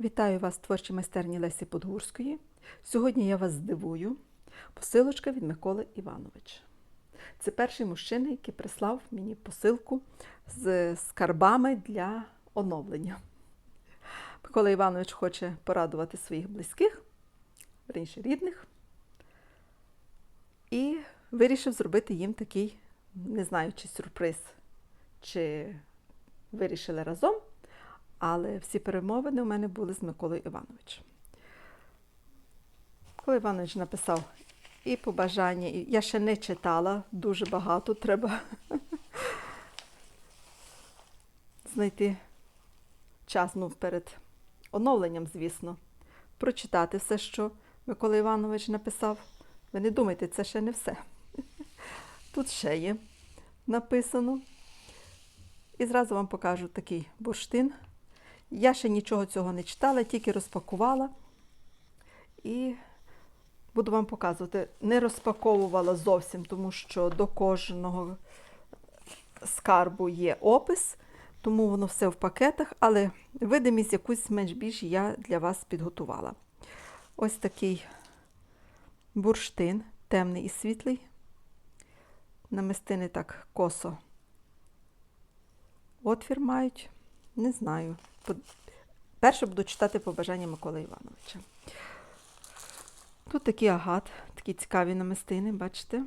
Вітаю вас творчій майстерні Лесі Подгурської. Сьогодні я вас здивую. Посилочка від Миколи Івановича. Це перший мужчина, який прислав мені посилку з скарбами для оновлення. Микола Іванович хоче порадувати своїх близьких, раніше рідних, і вирішив зробити їм такий, не знаю, чи сюрприз, чи вирішили разом. Але всі перемовини у мене були з Миколою Івановичем. Микола Іванович написав і побажання, і я ще не читала дуже багато, треба знайти час ну, перед оновленням, звісно, прочитати все, що Микола Іванович написав. Ви не думайте, це ще не все. Тут ще є написано. І зразу вам покажу такий бурштин. Я ще нічого цього не читала, тільки розпакувала. І буду вам показувати. Не розпаковувала зовсім, тому що до кожного скарбу є опис, тому воно все в пакетах, але видимість якусь менш більш я для вас підготувала. Ось такий бурштин, темний і світлий. Намистини так косо. Отвір мають. Не знаю. Перше буду читати побажання Миколи Івановича. Тут такий агат, такі цікаві намистини, бачите?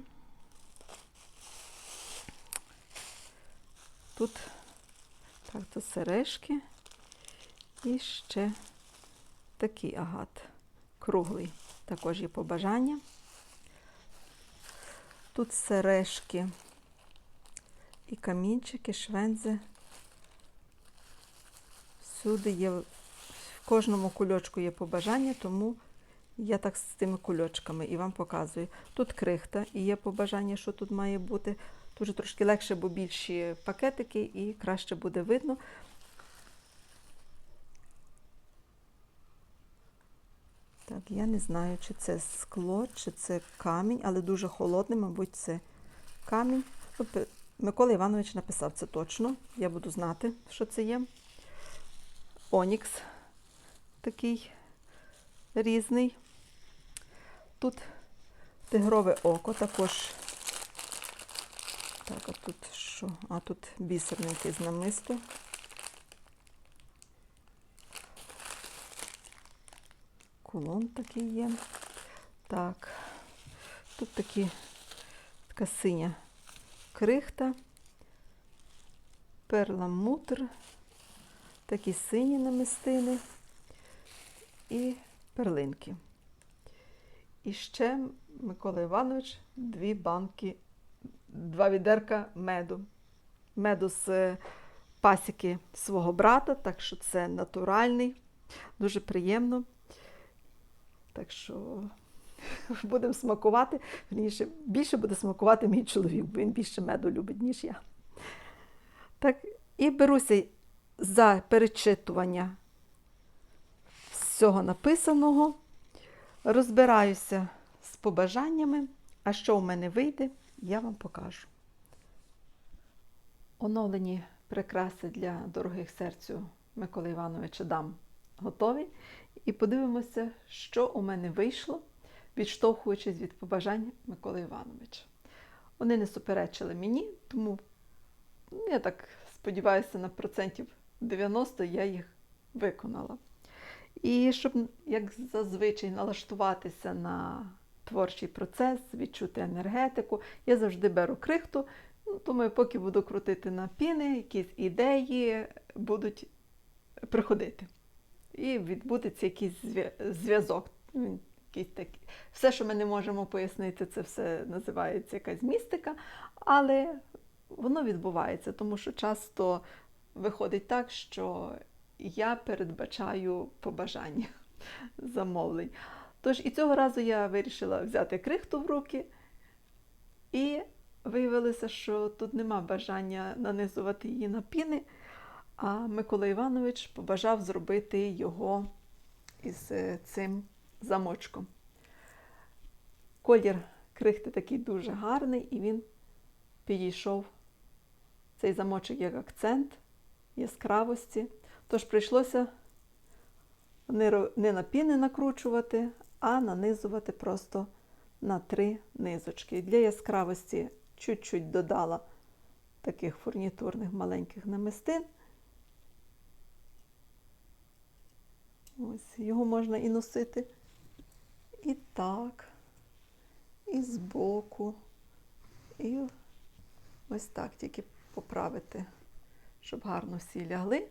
Тут так, тут сережки і ще такий агат, круглий. Також є побажання. Тут сережки і камінчики, швензи. Всюди є, в кожному кульочку є побажання, тому я так з тими кульочками і вам показую. Тут крихта і є побажання, що тут має бути. Дуже трошки легше, бо більші пакетики і краще буде видно. Так, я не знаю, чи це скло, чи це камінь, але дуже холодний, мабуть, це камінь. Микола Іванович написав це точно. Я буду знати, що це є. Онікс такий різний. Тут тигрове око також. Так, а тут що? А тут бісерненький з намисту. Кулон такий є. Так, тут такі, така синя крихта, перламутр такі сині намистини і перлинки. І ще Микола Іванович дві банки, два відерка меду. Меду з пасіки свого брата, так що це натуральний, дуже приємно. Так що будемо смакувати. Вірніше, більше буде смакувати мій чоловік, бо він більше меду любить, ніж я. Так, і беруся за перечитування всього написаного, розбираюся з побажаннями, а що у мене вийде, я вам покажу. Оновлені прикраси для дорогих серцю Миколи Івановича дам готові. І подивимося, що у мене вийшло, відштовхуючись від побажань Миколи Івановича. Вони не суперечили мені, тому я так сподіваюся на процентів 90 я їх виконала. І щоб, як зазвичай, налаштуватися на творчий процес, відчути енергетику, я завжди беру крихту. Ну, Думаю, поки буду крутити на піни, якісь ідеї будуть приходити. І відбудеться якийсь зв'язок. Такий. Все, що ми не можемо пояснити, це все називається якась містика, але воно відбувається, тому що часто виходить так, що я передбачаю побажання замовлень. Тож і цього разу я вирішила взяти крихту в руки, і виявилося, що тут нема бажання нанизувати її на піни, а Микола Іванович побажав зробити його із е, цим замочком. Колір крихти такий дуже гарний, і він підійшов цей замочок як акцент яскравості. Тож прийшлося не, на піни накручувати, а нанизувати просто на три низочки. Для яскравості чуть-чуть додала таких фурнітурних маленьких намистин. Ось його можна і носити і так, і збоку, і ось так тільки поправити, щоб гарно всі лягли.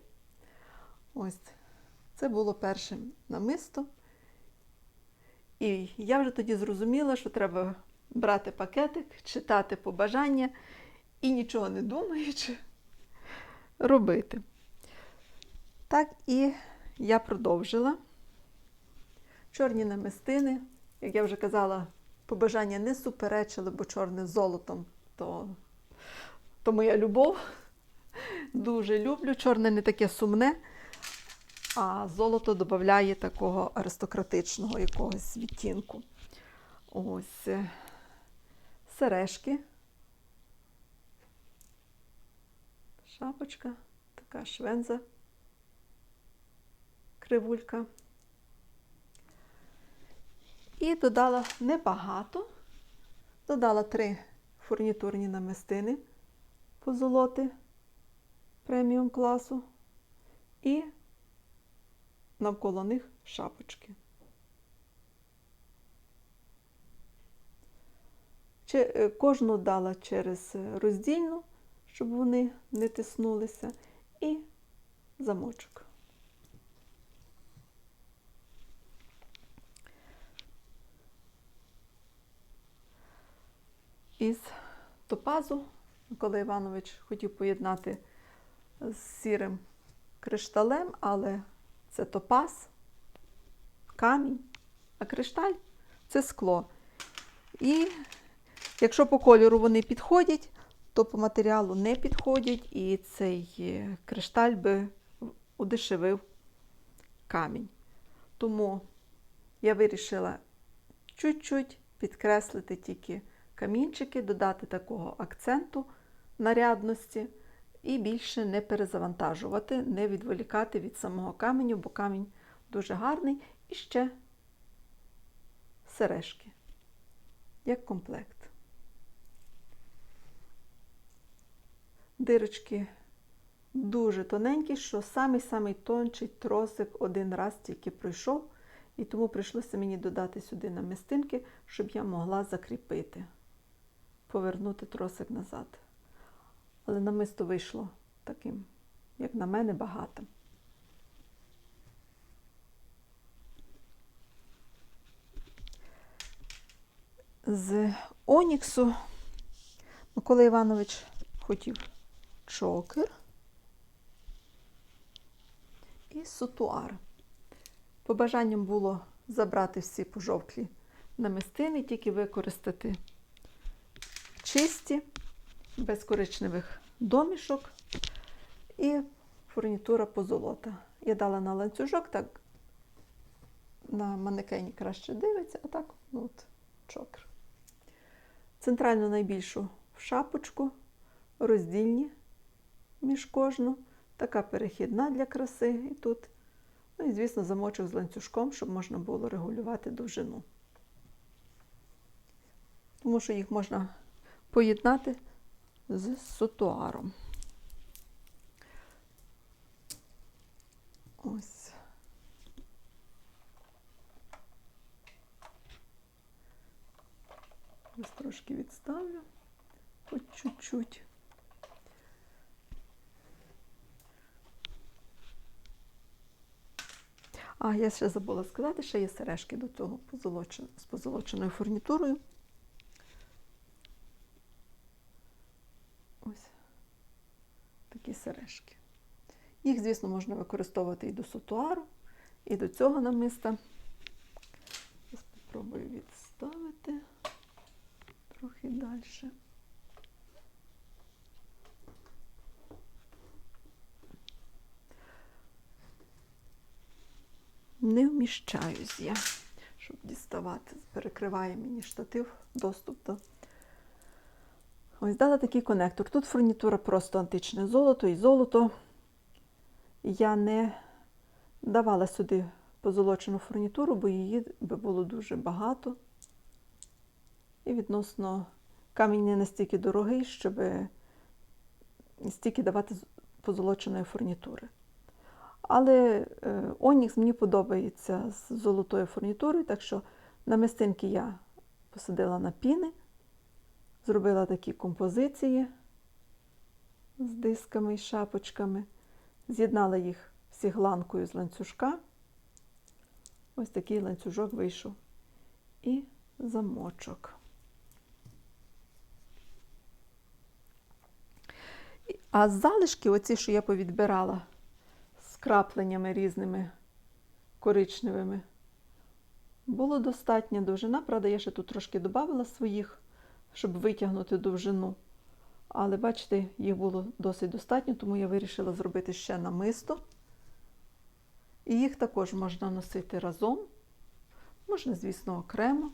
Ось це було першим намисто. І я вже тоді зрозуміла, що треба брати пакетик, читати побажання і нічого не думаючи робити. Так і я продовжила. Чорні намистини, як я вже казала, побажання не суперечили, бо чорне з золотом то, то моя любов. Дуже люблю. Чорне не таке сумне, а золото додає такого аристократичного якогось відтінку. Ось е, сережки. Шапочка, така швенза, кривулька. І додала небагато. Додала три фурнітурні намистини позолоти преміум класу і навколо них шапочки. Е, Кожну дала через роздільну, щоб вони не тиснулися, і замочок. Із топазу Микола Іванович хотів поєднати з сірим кришталем, але це топаз, камінь, а кришталь це скло. І якщо по кольору вони підходять, то по матеріалу не підходять, і цей е, кришталь би удешевив камінь. Тому я вирішила чуть-чуть підкреслити тільки камінчики, додати такого акценту нарядності і більше не перезавантажувати, не відволікати від самого каменю, бо камінь дуже гарний. І ще сережки, як комплект. Дирочки дуже тоненькі, що самий-самий тончий тросик один раз тільки пройшов, і тому прийшлося мені додати сюди намистинки, щоб я могла закріпити, повернути тросик назад. Але намисто вийшло таким, як на мене, багатим. З Оніксу Микола Іванович хотів чокер і сутуар. Побажанням було забрати всі пожовклі намистини, тільки використати чисті, без коричневих домішок і фурнітура позолота. Я дала на ланцюжок, так на манекені краще дивиться, а так ну от, чокер. Центральну найбільшу в шапочку, роздільні між кожну, така перехідна для краси і тут. Ну і, звісно, замочок з ланцюжком, щоб можна було регулювати довжину. Тому що їх можна поєднати з сотуаром. Ось. Ось трошки відставлю, хоч чуть-чуть. А, я ще забула сказати, що є сережки до цього з позолоченою фурнітурою. Ось такі сережки. Їх, звісно, можна використовувати і до сотуару, і до цього намиста. Зараз спробую відставити трохи далі. Не вміщаюсь я, щоб діставати. Перекриває мені штатив доступ до. Ось дала такий конектор. Тут фурнітура просто античне золото і золото. Я не давала сюди позолочену фурнітуру, бо її би було дуже багато. І відносно камінь не настільки дорогий, щоб стільки давати позолоченої фурнітури. Але е, Онікс мені подобається з золотою фурнітурою, так що намистинки я посадила на піни, зробила такі композиції з дисками і шапочками, з'єднала їх всі гланкою з ланцюжка. Ось такий ланцюжок вийшов. І замочок. А залишки, оці, що я повідбирала з крапленнями різними коричневими, було достатня довжина. Правда, я ще тут трошки додавала своїх, щоб витягнути довжину. Але бачите, їх було досить достатньо, тому я вирішила зробити ще намисто. І їх також можна носити разом. Можна, звісно, окремо.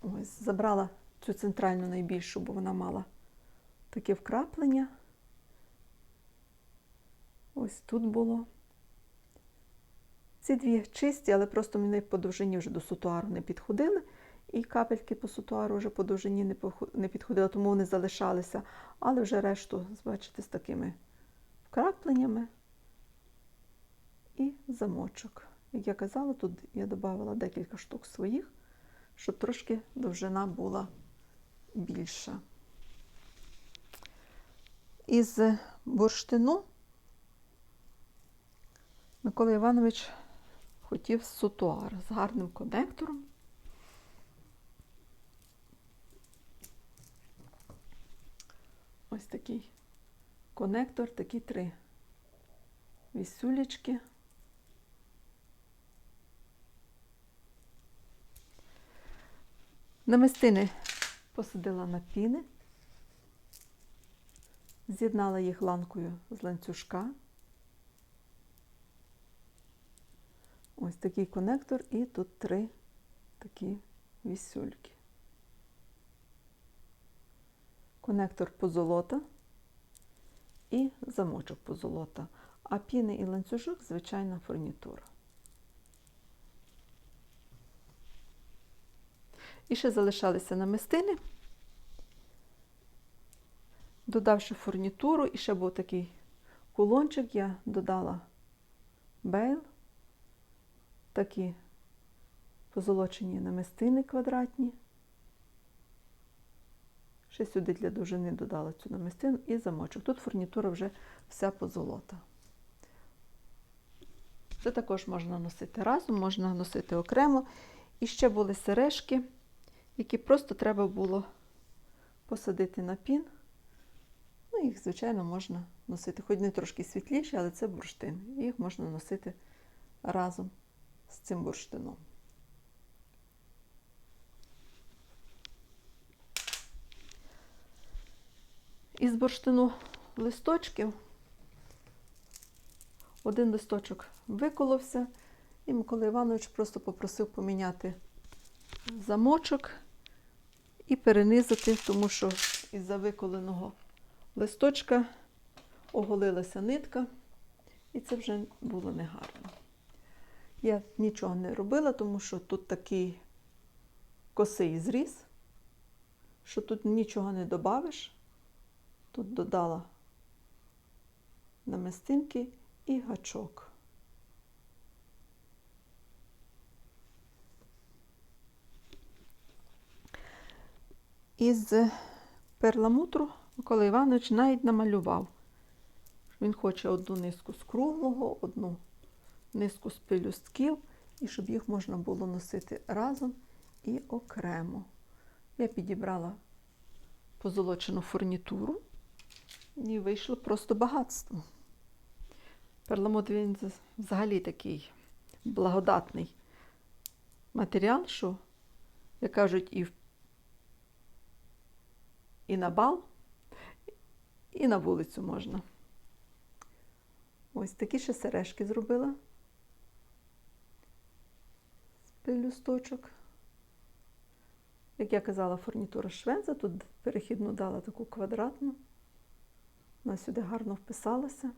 Ось, забрала цю центральну найбільшу, бо вона мала таке вкраплення. Ось тут було. Ці дві чисті, але просто мені по довжині вже до сутуару не підходили. І капельки по сутуару вже по довжині не підходили, тому вони залишалися. Але вже решту, бачите, з такими вкрапленнями і замочок. Як я казала, тут я додавала декілька штук своїх, щоб трошки довжина була більша. Із бурштину Микола Іванович хотів сутуар з гарним конектором. Ось такий конектор, такі три вісюлечки. Намистини посадила на піни, з'єднала їх ланкою з ланцюжка. Ось такий конектор і тут три такі вісюльки. Конектор позолота і замочок позолота. А піни і ланцюжок звичайна фурнітура. І ще залишалися намистини. Додавши фурнітуру, і ще був такий кулончик, я додала бейл, такі позолочені намистини квадратні. Ще сюди для довжини додала цю намистину і замочок. Тут фурнітура вже вся позолота. Це також можна носити разом, можна носити окремо. І ще були сережки, які просто треба було посадити на пін. Ну, їх, звичайно, можна носити, хоч не трошки світліші, але це бурштин. Їх можна носити разом з цим бурштином. Із бурштину листочків один листочок виколовся, і Микола Іванович просто попросив поміняти замочок і перенизати, тому що із-за виколеного листочка оголилася нитка, і це вже було негарно. Я нічого не робила, тому що тут такий косий зріз, що тут нічого не додавиш. Тут додала намистинки і гачок. Із перламутру Микола Іванович навіть намалював. Він хоче одну низку з круглого, одну низку з пелюстків, і щоб їх можна було носити разом і окремо. Я підібрала позолочену фурнітуру і вийшло просто багатство. Перламутр він взагалі такий благодатний матеріал, що, як кажуть, і, в- і на бал, і на вулицю можна. Ось такі ще сережки зробила пелюсточок. Як я казала, фурнітура швенза, тут перехідну дала таку квадратну. Вона сюди гарно вписалася.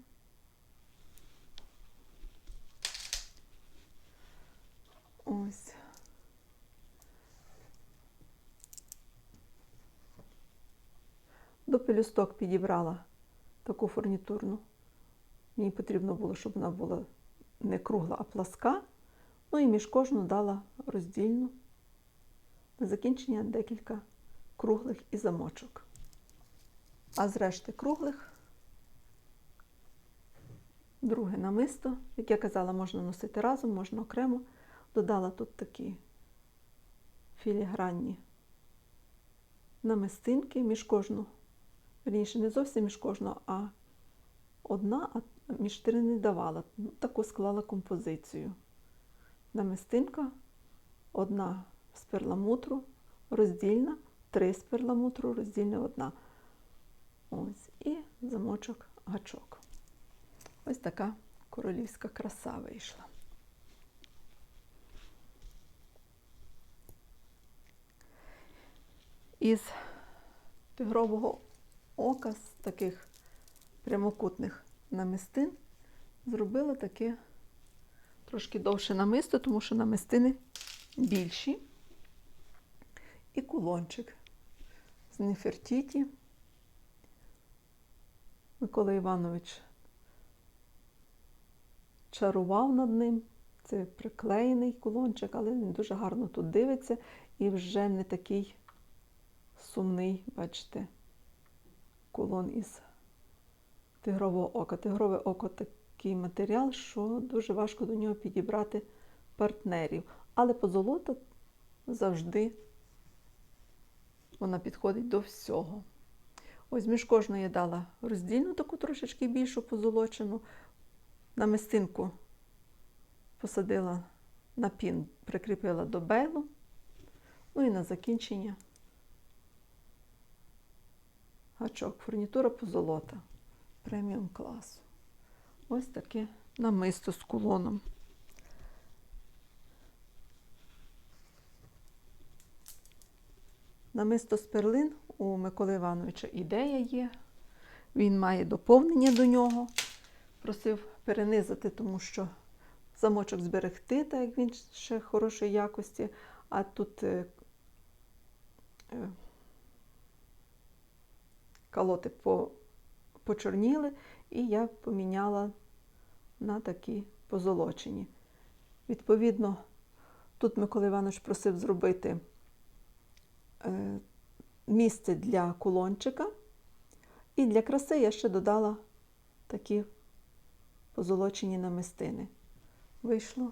Ось. До пелюсток підібрала таку фурнітурну. Мені потрібно було, щоб вона була не кругла, а пласка. Ну і між кожну дала роздільну. На закінчення декілька круглих і замочок. А з решти круглих друге намисто. Як я казала, можна носити разом, можна окремо. Додала тут такі філігранні намистинки між кожну. Верніше, не зовсім між кожну, а одна, а між три не давала. Таку склала композицію. Намистинка, одна з перламутру, роздільна, три з перламутру, роздільна одна. Ось. І замочок гачок. Ось така королівська краса вийшла. Із тигрового ока, з таких прямокутних намистин, зробила таке трошки довше намисто, тому що намистини більші. І кулончик з Нефертіті. Микола Іванович чарував над ним. Це приклеєний кулончик, але він дуже гарно тут дивиться і вже не такий сумний, бачите, кулон із тигрового ока. Тигрове око такий матеріал, що дуже важко до нього підібрати партнерів. Але позолота завжди вона підходить до всього. Ось між кожною я дала роздільну таку трошечки більшу позолочену. Намистинку посадила на пін, прикріпила до бейлу. Ну і на закінчення гачок. Фурнітура позолота преміум класу. Ось таке намисто з кулоном. Намисто з перлин у Миколи Івановича ідея є. Він має доповнення до нього. Просив перенизати, тому що замочок зберегти, так як він ще хорошої якості, а тут е, е, калоти по, почорніли, і я поміняла на такі позолочені. Відповідно, тут Микола Іванович просив зробити е, місце для кулончика. І для краси я ще додала такі позолочені намистини. Вийшло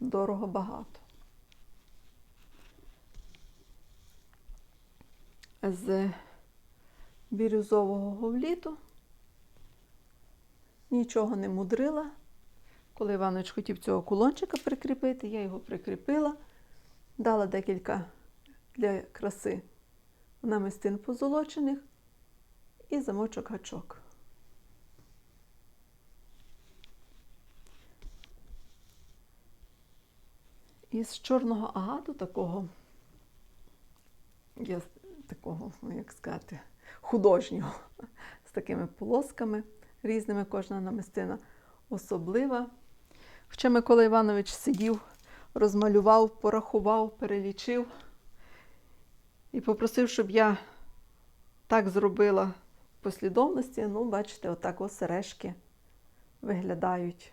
дорого багато. З бірюзового говліту нічого не мудрила. Коли Іванович хотів цього кулончика прикріпити, я його прикріпила, дала декілька для краси намистин позолочених і замочок гачок. Із чорного агату такого, я такого, ну як сказати, художнього, з такими полосками різними, кожна намистина особлива. Хоча Микола Іванович сидів, розмалював, порахував, перелічив і попросив, щоб я так зробила послідовності. Ну, бачите, отак ось сережки виглядають.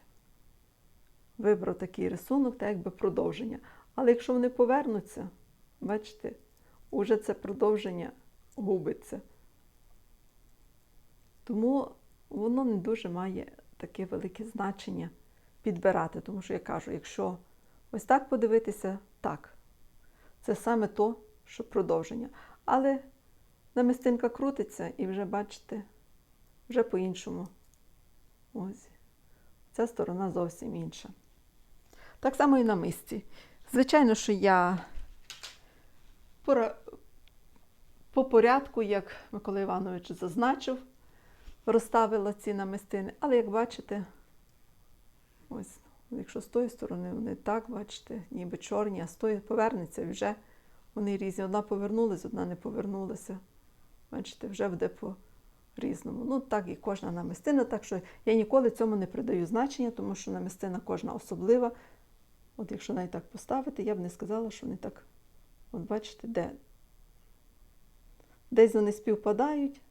Вибрав такий рисунок, так якби продовження. Але якщо вони повернуться, бачите, уже це продовження губиться. Тому воно не дуже має таке велике значення підбирати. Тому що я кажу, якщо ось так подивитися, так, це саме то, що продовження. Але намистинка крутиться і вже, бачите, вже по-іншому. Ось. Ця сторона зовсім інша. Так само і на мисці. Звичайно, що я по порядку, як Микола Іванович зазначив, розставила ці намистини. Але, як бачите, ось, якщо з тої сторони вони так, бачите, ніби чорні, а з тої повернеться вже вони різні. Одна повернулася, одна не повернулася. Бачите, вже буде по по-різному. Ну, так і кожна намистина, так що я ніколи цьому не придаю значення, тому що намистина кожна особлива. От якщо навіть так поставити, я б не сказала, що вони так, от бачите, де. Десь вони співпадають,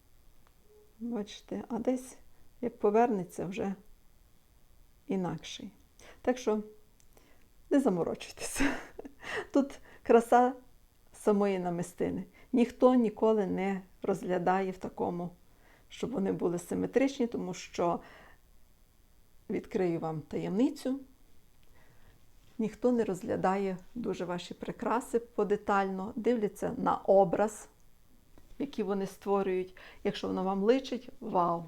бачите, а десь як повернеться вже інакший. Так що не заморочуйтеся. Тут краса самої намистини. Ніхто ніколи не розглядає в такому, щоб вони були симетричні, тому що відкрию вам таємницю. Ніхто не розглядає дуже ваші прикраси подетально, дивляться на образ, який вони створюють. Якщо воно вам личить, вау!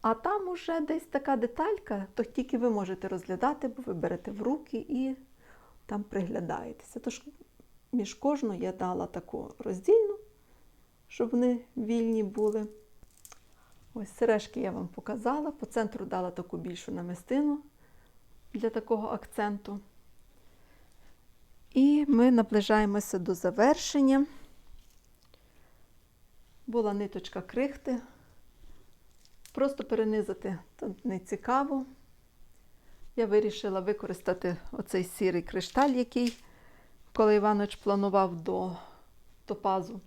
А там уже десь така деталька, то тільки ви можете розглядати, бо ви берете в руки і там приглядаєтеся. Тож між кожною я дала таку роздільну, щоб вони вільні були. Ось сережки я вам показала. По центру дала таку більшу намистину для такого акценту. І ми наближаємося до завершення. Була ниточка крихти. Просто перенизати тут не цікаво. Я вирішила використати оцей сірий кришталь, який коли Іванович планував до топазу.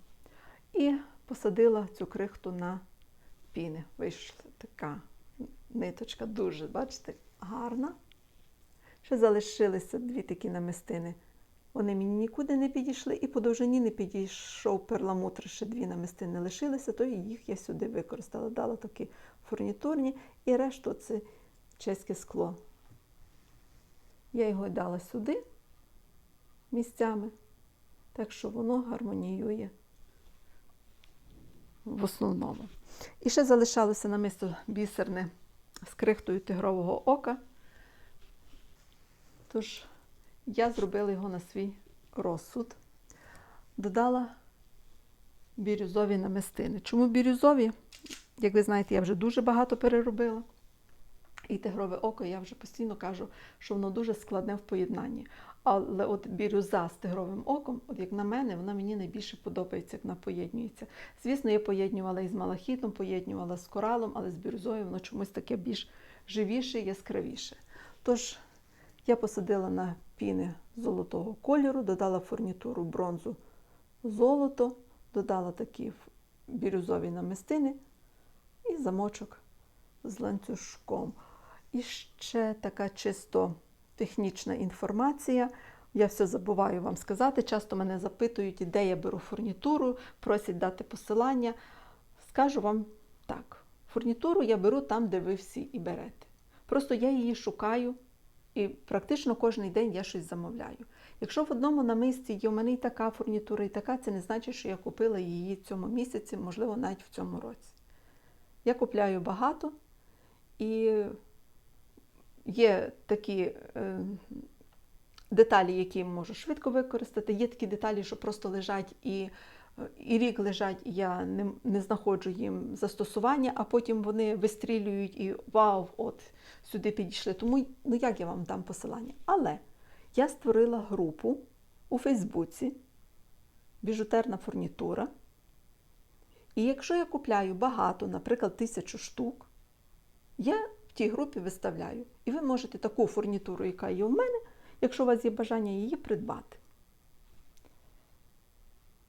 І посадила цю крихту на піни. Вийшла така ниточка, дуже, бачите, гарна. Ще залишилися дві такі намистини. Вони мені нікуди не підійшли, і по довжині не підійшов перламутр, ще дві намистини лишилися, то їх я сюди використала. Дала такі фурнітурні, і решту це чеське скло. Я його дала сюди місцями, так що воно гармоніює в основному. І ще залишалося намисто бісерне з крихтою тигрового ока. Тож я зробила його на свій розсуд. Додала бірюзові намистини. Чому бірюзові? Як ви знаєте, я вже дуже багато переробила. І тигрове око, я вже постійно кажу, що воно дуже складне в поєднанні. Але от бірюза з тигровим оком, от як на мене, вона мені найбільше подобається, як вона поєднюється. Звісно, я поєднювала із малахітом, поєднювала з коралом, але з бірюзою воно чомусь таке більш живіше, яскравіше. Тож я посадила на піни золотого кольору, додала фурнітуру бронзу золото, додала такі бірюзові намистини і замочок з ланцюжком. І ще така чисто технічна інформація. Я все забуваю вам сказати. Часто мене запитують, де я беру фурнітуру, просять дати посилання. Скажу вам так: фурнітуру я беру там, де ви всі і берете. Просто я її шукаю. І практично кожен день я щось замовляю. Якщо в одному намисті є у мене і така фурнітура, і така, це не значить, що я купила її в цьому місяці, можливо, навіть в цьому році. Я купляю багато, і є такі е, деталі, які можу швидко використати, є такі деталі, що просто лежать і. І рік лежать, я не не знаходжу їм застосування, а потім вони вистрілюють і вау, от сюди підійшли. Тому ну як я вам дам посилання? Але я створила групу у Фейсбуці, біжутерна фурнітура. І якщо я купляю багато, наприклад, тисячу штук, я в тій групі виставляю. І ви можете таку фурнітуру, яка є у мене, якщо у вас є бажання її придбати.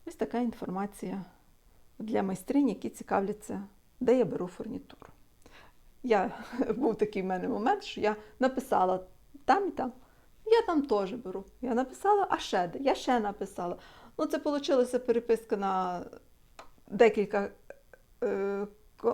Ось така інформація для майстринь, які цікавляться, де я беру фурнітуру. Я, Був такий в мене момент, що я написала там і там. Я там теж беру. Я написала, а ще де? Я ще написала. Ну, це вийшла переписка на декілька е,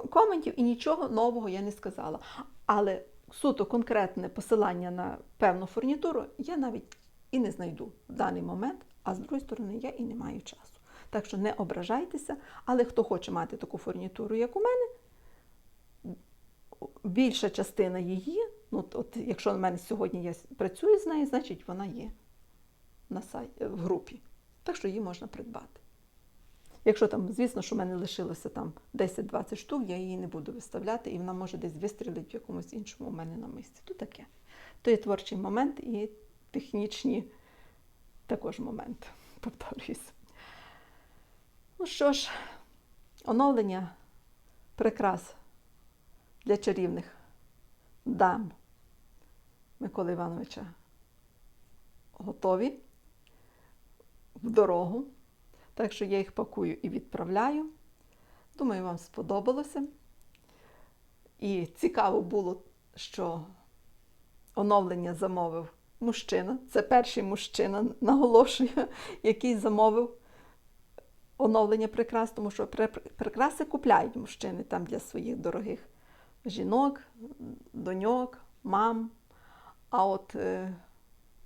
коментів і нічого нового я не сказала. Але суто конкретне посилання на певну фурнітуру я навіть і не знайду в даний момент, а з другої сторони, я і не маю часу. Так що не ображайтеся, але хто хоче мати таку фурнітуру, як у мене, більша частина її, ну, от, якщо в мене сьогодні я працюю з нею, значить вона є на сайті, в групі. Так що її можна придбати. Якщо там, звісно, що в мене лишилося там 10-20 штук, я її не буду виставляти, і вона може десь вистрілити в якомусь іншому у мене на місці. То таке. То є творчий момент і технічні також момент, повторююсь. Ну що ж, Оновлення прикрас для чарівних дам Миколи Івановича готові в дорогу. Так що я їх пакую і відправляю. Думаю, вам сподобалося. І цікаво було, що оновлення замовив мужчина. Це перший мужчина, наголошую, який замовив оновлення прикрас, тому що прикраси купляють мужчини там для своїх дорогих жінок, доньок, мам. А от е,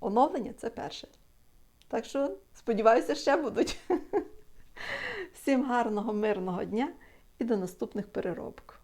оновлення це перше. Так що, сподіваюся, ще будуть. Всім гарного, мирного дня і до наступних переробок.